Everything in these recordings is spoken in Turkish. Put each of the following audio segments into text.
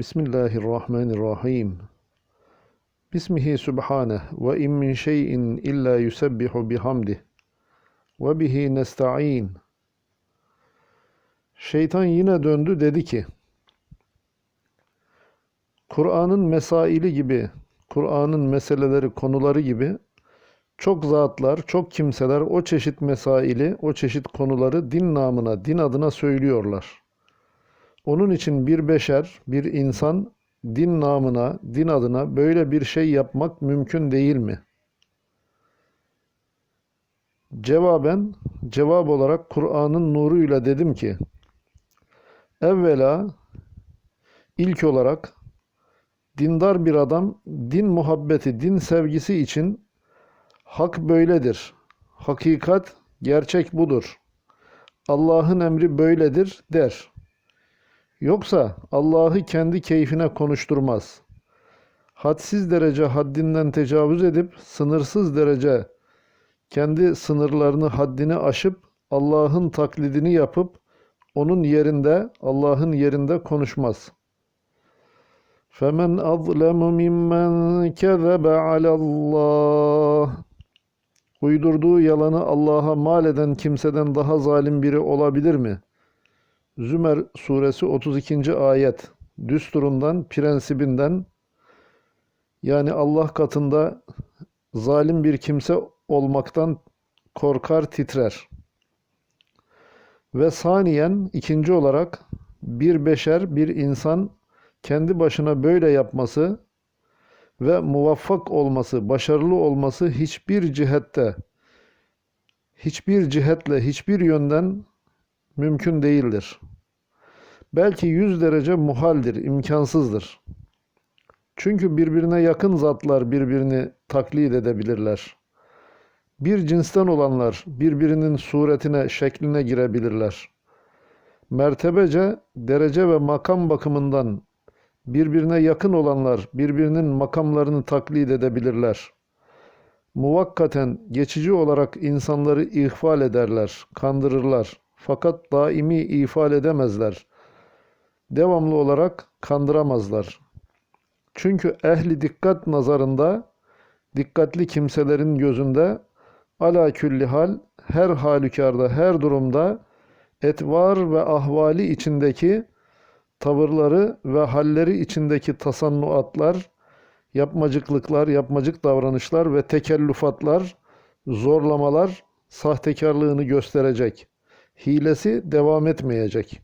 Bismillahirrahmanirrahim. Bismihi subhaneh ve in min şeyin illa yusebbihu bihamdih ve bihi nesta'in. Şeytan yine döndü dedi ki, Kur'an'ın mesaili gibi, Kur'an'ın meseleleri, konuları gibi çok zatlar, çok kimseler o çeşit mesaili, o çeşit konuları din namına, din adına söylüyorlar. Onun için bir beşer, bir insan din namına, din adına böyle bir şey yapmak mümkün değil mi? Cevaben, cevap olarak Kur'an'ın nuruyla dedim ki, evvela, ilk olarak dindar bir adam din muhabbeti, din sevgisi için hak böyledir. Hakikat, gerçek budur. Allah'ın emri böyledir der. Yoksa Allah'ı kendi keyfine konuşturmaz. Hadsiz derece haddinden tecavüz edip sınırsız derece kendi sınırlarını haddini aşıp Allah'ın taklidini yapıp onun yerinde Allah'ın yerinde konuşmaz. فَمَنْ أَظْلَمُ مِمَّنْ كَذَبَ عَلَى اللّٰهِ Uydurduğu yalanı Allah'a mal eden kimseden daha zalim biri olabilir mi? Zümer suresi 32. ayet. Düsturundan, prensibinden yani Allah katında zalim bir kimse olmaktan korkar, titrer. Ve saniyen ikinci olarak bir beşer, bir insan kendi başına böyle yapması ve muvaffak olması, başarılı olması hiçbir cihette, hiçbir cihetle, hiçbir yönden mümkün değildir. Belki yüz derece muhaldir, imkansızdır. Çünkü birbirine yakın zatlar birbirini taklit edebilirler. Bir cinsten olanlar birbirinin suretine, şekline girebilirler. Mertebece, derece ve makam bakımından birbirine yakın olanlar birbirinin makamlarını taklit edebilirler. Muvakkaten geçici olarak insanları ihfal ederler, kandırırlar. Fakat daimi ifade edemezler. Devamlı olarak kandıramazlar. Çünkü ehli dikkat nazarında, dikkatli kimselerin gözünde ala külli hal, her halükarda, her durumda etvar ve ahvali içindeki tavırları ve halleri içindeki tasannuatlar, yapmacıklıklar, yapmacık davranışlar ve tekellüfatlar, zorlamalar sahtekarlığını gösterecek. Hilesi devam etmeyecek.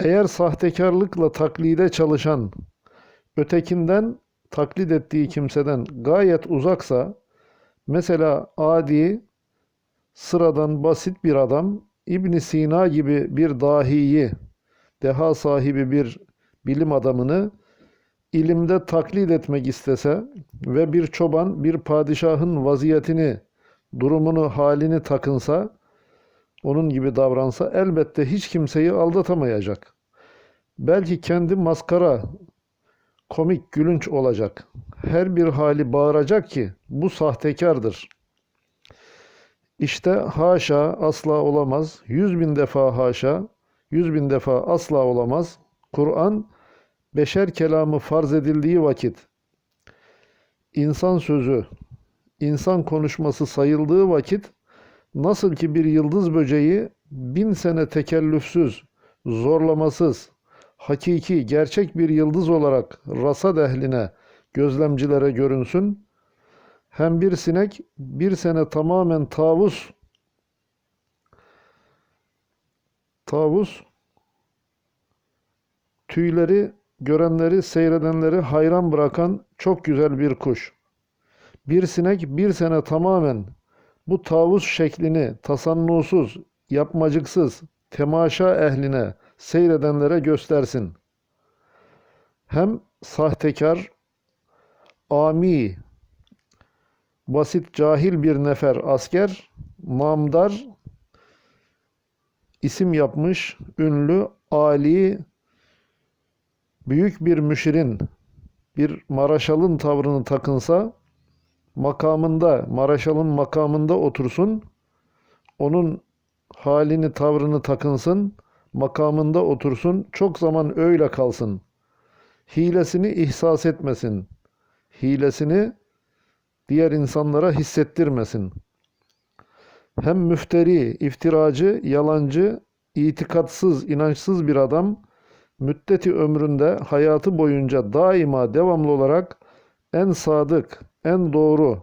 Eğer sahtekarlıkla taklide çalışan, ötekinden taklit ettiği kimseden gayet uzaksa, mesela adi, sıradan basit bir adam, İbn Sina gibi bir dahiyi, deha sahibi bir bilim adamını ilimde taklit etmek istese ve bir çoban bir padişahın vaziyetini, durumunu, halini takınsa, onun gibi davransa elbette hiç kimseyi aldatamayacak. Belki kendi maskara, komik, gülünç olacak. Her bir hali bağıracak ki bu sahtekardır. İşte haşa asla olamaz. Yüz bin defa haşa, yüz bin defa asla olamaz. Kur'an beşer kelamı farz edildiği vakit, insan sözü, insan konuşması sayıldığı vakit, nasıl ki bir yıldız böceği bin sene tekellüfsüz, zorlamasız, hakiki, gerçek bir yıldız olarak rasad ehline, gözlemcilere görünsün, hem bir sinek bir sene tamamen tavus tavus tüyleri görenleri, seyredenleri hayran bırakan çok güzel bir kuş. Bir sinek bir sene tamamen bu tavus şeklini tasannusuz, yapmacıksız, temaşa ehline, seyredenlere göstersin. Hem sahtekar, ami, basit cahil bir nefer asker, namdar, isim yapmış, ünlü, ali, büyük bir müşirin, bir maraşalın tavrını takınsa, makamında, maraşalın makamında otursun, onun halini, tavrını takınsın, makamında otursun, çok zaman öyle kalsın. Hilesini ihsas etmesin. Hilesini diğer insanlara hissettirmesin. Hem müfteri, iftiracı, yalancı, itikatsız, inançsız bir adam müddeti ömründe hayatı boyunca daima devamlı olarak en sadık, en doğru,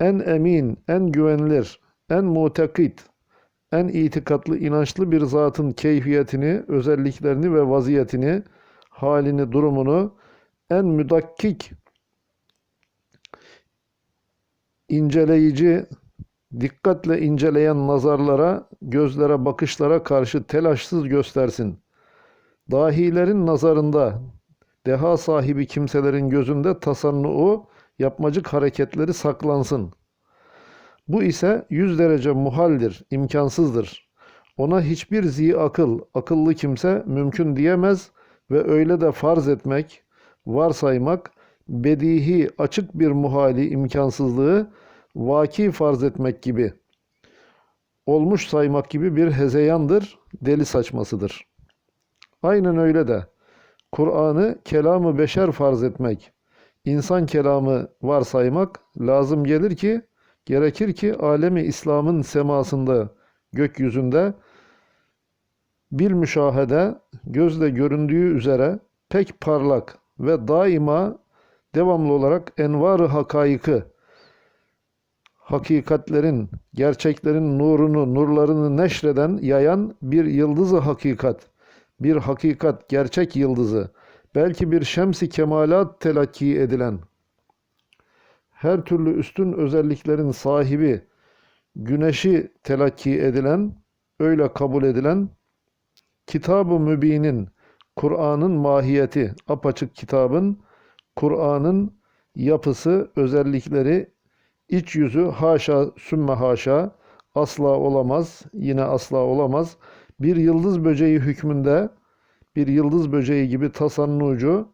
en emin, en güvenilir, en mutekit, en itikatlı, inançlı bir zatın keyfiyetini, özelliklerini ve vaziyetini, halini, durumunu en müdakkik, inceleyici, dikkatle inceleyen nazarlara, gözlere, bakışlara karşı telaşsız göstersin. Dahilerin nazarında, deha sahibi kimselerin gözünde tasannuu, yapmacık hareketleri saklansın. Bu ise yüz derece muhaldir, imkansızdır. Ona hiçbir zi akıl, akıllı kimse mümkün diyemez ve öyle de farz etmek, varsaymak, bedihi, açık bir muhali, imkansızlığı vaki farz etmek gibi, olmuş saymak gibi bir hezeyandır, deli saçmasıdır. Aynen öyle de Kur'an'ı kelamı beşer farz etmek, insan kelamı varsaymak lazım gelir ki, gerekir ki alemi İslam'ın semasında, gökyüzünde bil müşahede gözle göründüğü üzere pek parlak ve daima devamlı olarak envar-ı hakaikı, hakikatlerin, gerçeklerin nurunu, nurlarını neşreden, yayan bir yıldızı hakikat, bir hakikat, gerçek yıldızı, belki bir şemsi kemalat telakki edilen, her türlü üstün özelliklerin sahibi, güneşi telakki edilen, öyle kabul edilen, Kitab-ı Mübin'in, Kur'an'ın mahiyeti, apaçık kitabın, Kur'an'ın yapısı, özellikleri, iç yüzü haşa sümme haşa asla olamaz, yine asla olamaz. Bir yıldız böceği hükmünde, bir yıldız böceği gibi tasannucu,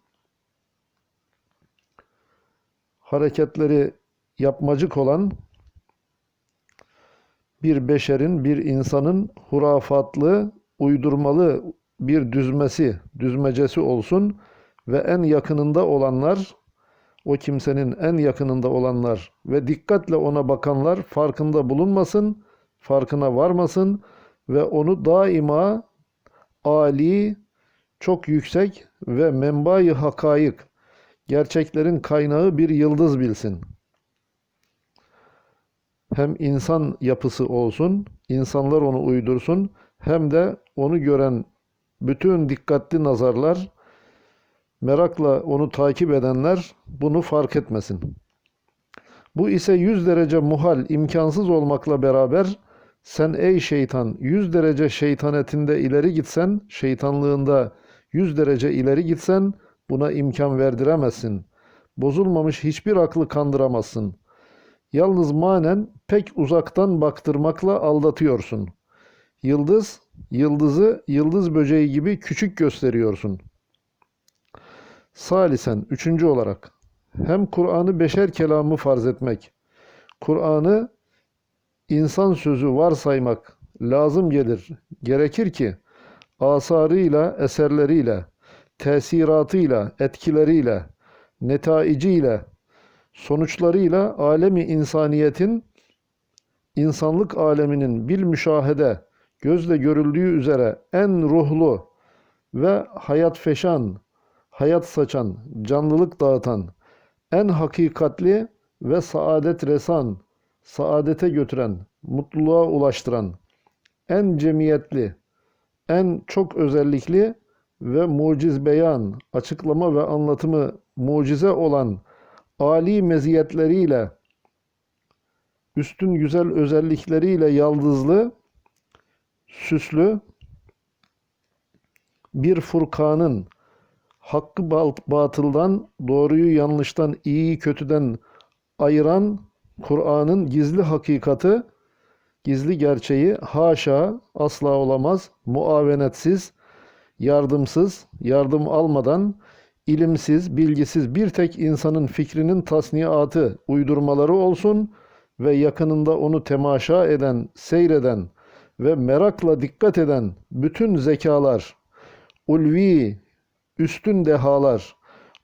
hareketleri yapmacık olan bir beşerin, bir insanın hurafatlı, uydurmalı bir düzmesi, düzmecesi olsun ve en yakınında olanlar, o kimsenin en yakınında olanlar ve dikkatle ona bakanlar farkında bulunmasın, farkına varmasın ve onu daima ali, çok yüksek ve menbayı hakayık, gerçeklerin kaynağı bir yıldız bilsin. Hem insan yapısı olsun, insanlar onu uydursun, hem de onu gören bütün dikkatli nazarlar, merakla onu takip edenler bunu fark etmesin. Bu ise yüz derece muhal, imkansız olmakla beraber sen ey şeytan yüz derece şeytanetinde ileri gitsen, şeytanlığında yüz derece ileri gitsen buna imkan verdiremezsin. Bozulmamış hiçbir aklı kandıramazsın. Yalnız manen pek uzaktan baktırmakla aldatıyorsun. Yıldız, yıldızı yıldız böceği gibi küçük gösteriyorsun. Salisen, üçüncü olarak hem Kur'an'ı beşer kelamı farz etmek, Kur'an'ı insan sözü varsaymak lazım gelir. Gerekir ki asarıyla, eserleriyle, tesiratıyla, etkileriyle, netaiciyle, sonuçlarıyla alemi insaniyetin, insanlık aleminin bil müşahede, gözle görüldüğü üzere en ruhlu ve hayat feşan, hayat saçan, canlılık dağıtan, en hakikatli ve saadet resan, saadete götüren, mutluluğa ulaştıran, en cemiyetli, en çok özellikli ve muciz beyan, açıklama ve anlatımı mucize olan ali meziyetleriyle, üstün güzel özellikleriyle yaldızlı, süslü bir Furkan'ın hakkı batıldan, doğruyu yanlıştan, iyiyi kötüden ayıran Kur'an'ın gizli hakikati, gizli gerçeği haşa asla olamaz, muavenetsiz, yardımsız, yardım almadan, ilimsiz, bilgisiz bir tek insanın fikrinin tasniatı, uydurmaları olsun ve yakınında onu temaşa eden, seyreden ve merakla dikkat eden bütün zekalar, ulvi, üstün dehalar,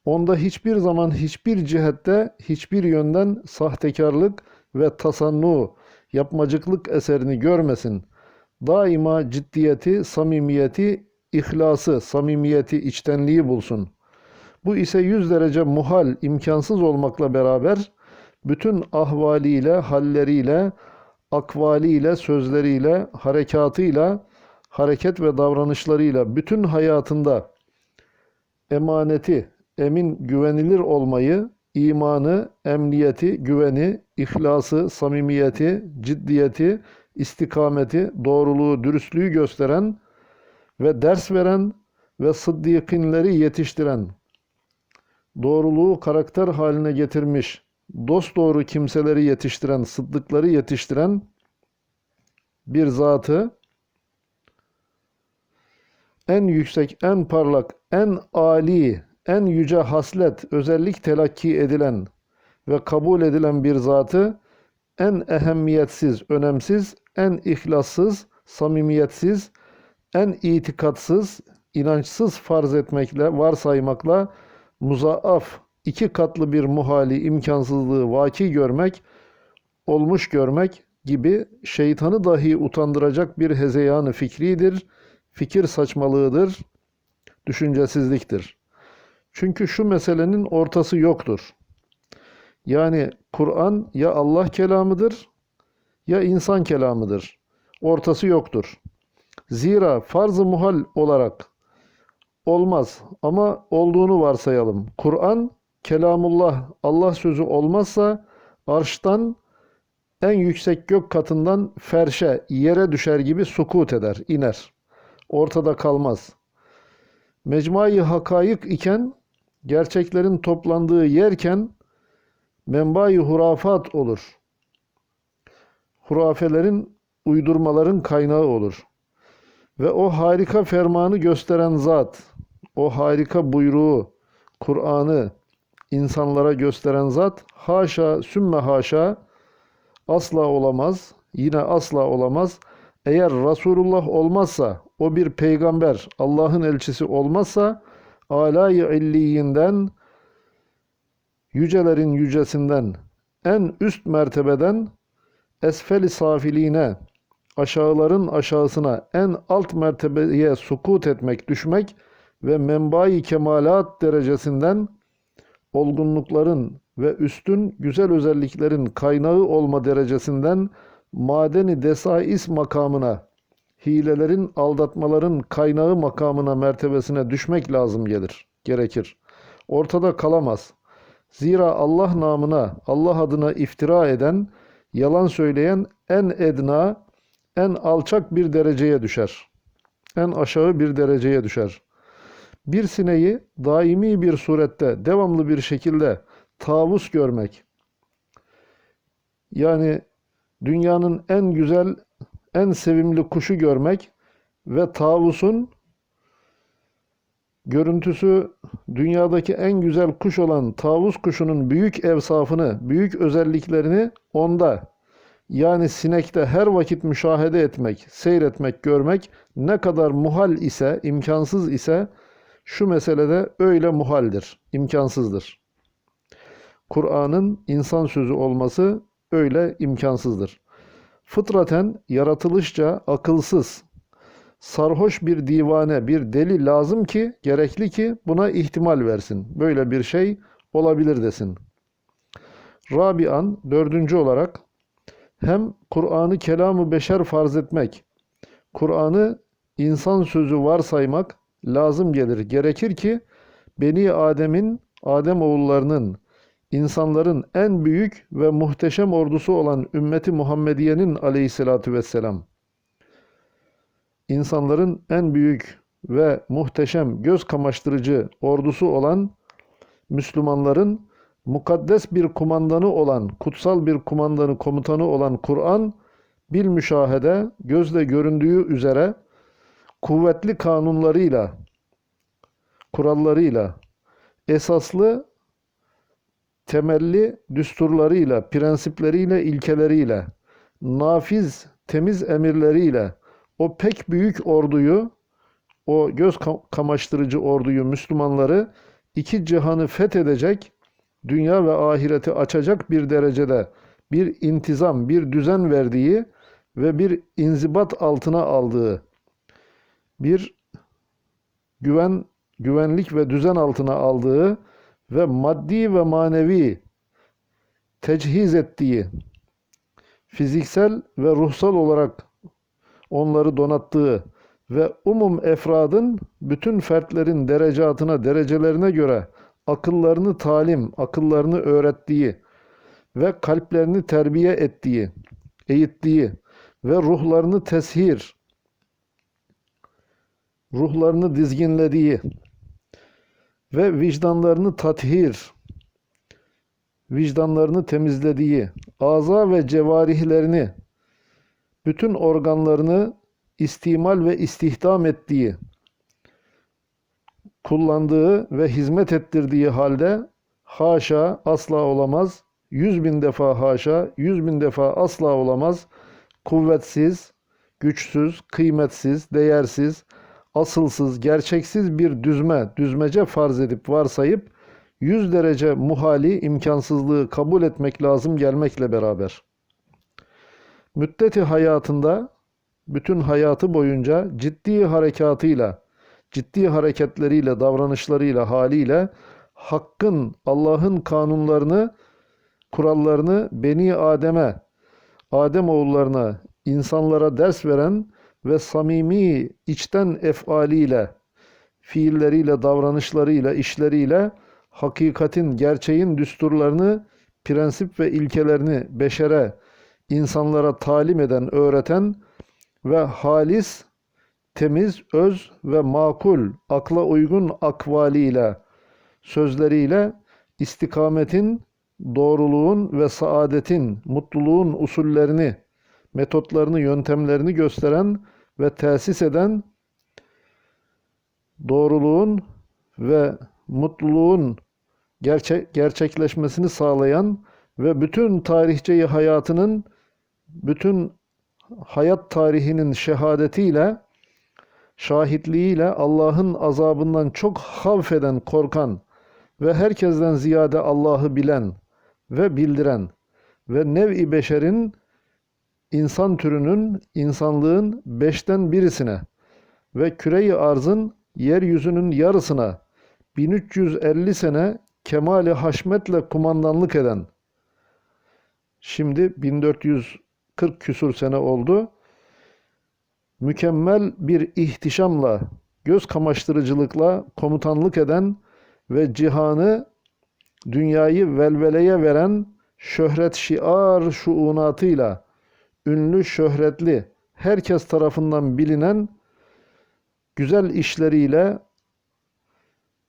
onda hiçbir zaman hiçbir cihette, hiçbir yönden sahtekarlık ve tasannu, yapmacıklık eserini görmesin. Daima ciddiyeti, samimiyeti, ihlası, samimiyeti, içtenliği bulsun. Bu ise yüz derece muhal, imkansız olmakla beraber bütün ahvaliyle, halleriyle, akvaliyle, sözleriyle, harekatıyla, hareket ve davranışlarıyla bütün hayatında emaneti, emin, güvenilir olmayı, imanı, emniyeti, güveni, ihlası, samimiyeti, ciddiyeti, istikameti, doğruluğu, dürüstlüğü gösteren ve ders veren ve sıddıkınları yetiştiren, doğruluğu karakter haline getirmiş, dosdoğru kimseleri yetiştiren, sıddıkları yetiştiren bir zatı en yüksek, en parlak, en âli, en yüce haslet, özellik telakki edilen ve kabul edilen bir zatı en ehemmiyetsiz, önemsiz, en ihlassız, samimiyetsiz, en itikatsız, inançsız farz etmekle, varsaymakla muzaaf, iki katlı bir muhali, imkansızlığı vaki görmek, olmuş görmek gibi şeytanı dahi utandıracak bir hezeyanı fikridir, fikir saçmalığıdır, düşüncesizliktir. Çünkü şu meselenin ortası yoktur. Yani Kur'an ya Allah kelamıdır ya insan kelamıdır. Ortası yoktur. Zira farz-ı muhal olarak olmaz ama olduğunu varsayalım. Kur'an kelamullah Allah sözü olmazsa arştan en yüksek gök katından ferşe yere düşer gibi sukut eder, iner. Ortada kalmaz. Mecmuayı hakayık iken gerçeklerin toplandığı yerken menbai hurafat olur. Hurafelerin, uydurmaların kaynağı olur. Ve o harika fermanı gösteren zat, o harika buyruğu, Kur'an'ı insanlara gösteren zat haşa sümme haşa asla olamaz, yine asla olamaz. Eğer Resulullah olmazsa, o bir peygamber, Allah'ın elçisi olmazsa, alay-ı illiyinden, yücelerin yücesinden, en üst mertebeden, esfeli safiliğine, aşağıların aşağısına, en alt mertebeye sukut etmek, düşmek ve menbai kemalat derecesinden olgunlukların ve üstün güzel özelliklerin kaynağı olma derecesinden madeni desais makamına, hilelerin, aldatmaların kaynağı makamına, mertebesine düşmek lazım gelir, gerekir. Ortada kalamaz. Zira Allah namına, Allah adına iftira eden, yalan söyleyen en edna, en alçak bir dereceye düşer. En aşağı bir dereceye düşer. Bir sineği daimi bir surette, devamlı bir şekilde tavus görmek, yani dünyanın en güzel, en sevimli kuşu görmek ve tavusun görüntüsü dünyadaki en güzel kuş olan tavus kuşunun büyük evsafını, büyük özelliklerini onda yani sinekte her vakit müşahede etmek, seyretmek, görmek ne kadar muhal ise, imkansız ise şu meselede öyle muhaldir, imkansızdır. Kur'an'ın insan sözü olması öyle imkansızdır. Fıtraten yaratılışça akılsız, sarhoş bir divane, bir deli lazım ki, gerekli ki buna ihtimal versin. Böyle bir şey olabilir desin. Rabian, dördüncü olarak, hem Kur'an'ı kelamı beşer farz etmek, Kur'an'ı insan sözü varsaymak lazım gelir. Gerekir ki Beni Adem'in, Adem oğullarının, insanların en büyük ve muhteşem ordusu olan ümmeti Muhammediye'nin aleyhissalatü vesselam, insanların en büyük ve muhteşem göz kamaştırıcı ordusu olan Müslümanların mukaddes bir kumandanı olan, kutsal bir kumandanı, komutanı olan Kur'an, bil müşahede, gözle göründüğü üzere kuvvetli kanunlarıyla, kurallarıyla, esaslı, temelli düsturlarıyla, prensipleriyle, ilkeleriyle, nafiz, temiz emirleriyle, o pek büyük orduyu, o göz kam- kamaştırıcı orduyu, Müslümanları iki cihanı fethedecek, dünya ve ahireti açacak bir derecede bir intizam, bir düzen verdiği ve bir inzibat altına aldığı bir güven güvenlik ve düzen altına aldığı ve maddi ve manevi tecihiz ettiği fiziksel ve ruhsal olarak onları donattığı ve umum efradın bütün fertlerin derecatına, derecelerine göre akıllarını talim, akıllarını öğrettiği ve kalplerini terbiye ettiği, eğittiği ve ruhlarını teshir, ruhlarını dizginlediği ve vicdanlarını tathir, vicdanlarını temizlediği, aza ve cevarihlerini, bütün organlarını istimal ve istihdam ettiği, kullandığı ve hizmet ettirdiği halde haşa asla olamaz, yüz bin defa haşa, yüz bin defa asla olamaz, kuvvetsiz, güçsüz, kıymetsiz, değersiz, asılsız, gerçeksiz bir düzme, düzmece farz edip varsayıp yüz derece muhali imkansızlığı kabul etmek lazım gelmekle beraber. Müddeti hayatında bütün hayatı boyunca ciddi harekatıyla, ciddi hareketleriyle, davranışlarıyla, haliyle Hakk'ın, Allah'ın kanunlarını, kurallarını Beni Adem'e, Adem oğullarına, insanlara ders veren ve samimi içten efaliyle, fiilleriyle, davranışlarıyla, işleriyle hakikatin, gerçeğin düsturlarını, prensip ve ilkelerini beşere, insanlara talim eden, öğreten ve halis, temiz, öz ve makul, akla uygun akvaliyle, sözleriyle istikametin, doğruluğun ve saadetin, mutluluğun usullerini, metotlarını, yöntemlerini gösteren ve tesis eden doğruluğun ve mutluluğun gerçek, gerçekleşmesini sağlayan ve bütün tarihçeyi hayatının bütün hayat tarihinin şehadetiyle şahitliğiyle Allah'ın azabından çok havfeden, korkan ve herkesten ziyade Allah'ı bilen ve bildiren ve nev-i beşerin insan türünün, insanlığın beşten birisine ve küre-i arzın yeryüzünün yarısına 1350 sene kemali haşmetle kumandanlık eden, şimdi 1440 küsur sene oldu, mükemmel bir ihtişamla, göz kamaştırıcılıkla komutanlık eden ve cihanı, dünyayı velveleye veren şöhret şiar şuunatıyla, ünlü şöhretli, herkes tarafından bilinen güzel işleriyle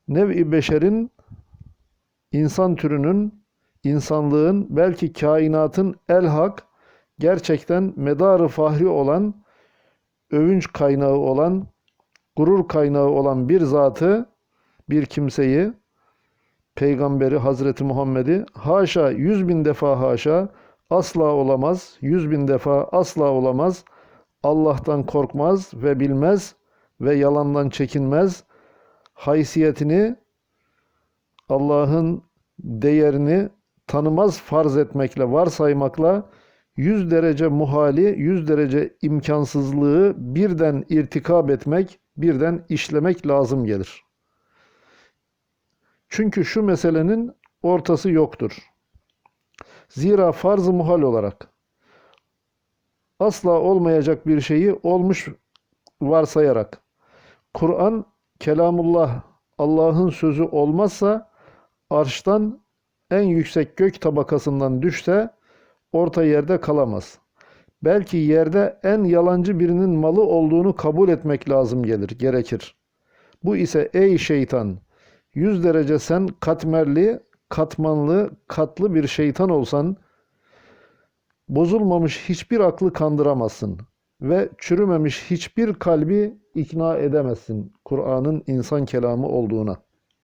nev-i beşerin, insan türünün, insanlığın, belki kainatın elhak, gerçekten medarı fahri olan, övünç kaynağı olan, gurur kaynağı olan bir zatı, bir kimseyi, peygamberi Hazreti Muhammed'i haşa yüz bin defa haşa asla olamaz, yüz bin defa asla olamaz, Allah'tan korkmaz ve bilmez ve yalandan çekinmez, haysiyetini, Allah'ın değerini tanımaz farz etmekle, varsaymakla yüz derece muhali, yüz derece imkansızlığı birden irtikab etmek, birden işlemek lazım gelir. Çünkü şu meselenin ortası yoktur. Zira farz-ı muhal olarak asla olmayacak bir şeyi olmuş varsayarak Kur'an kelamullah Allah'ın sözü olmazsa arştan en yüksek gök tabakasından düşse orta yerde kalamaz. Belki yerde en yalancı birinin malı olduğunu kabul etmek lazım gelir, gerekir. Bu ise ey şeytan, yüz derece sen katmerli, katmanlı, katlı bir şeytan olsan, bozulmamış hiçbir aklı kandıramazsın ve çürümemiş hiçbir kalbi ikna edemezsin Kur'an'ın insan kelamı olduğuna.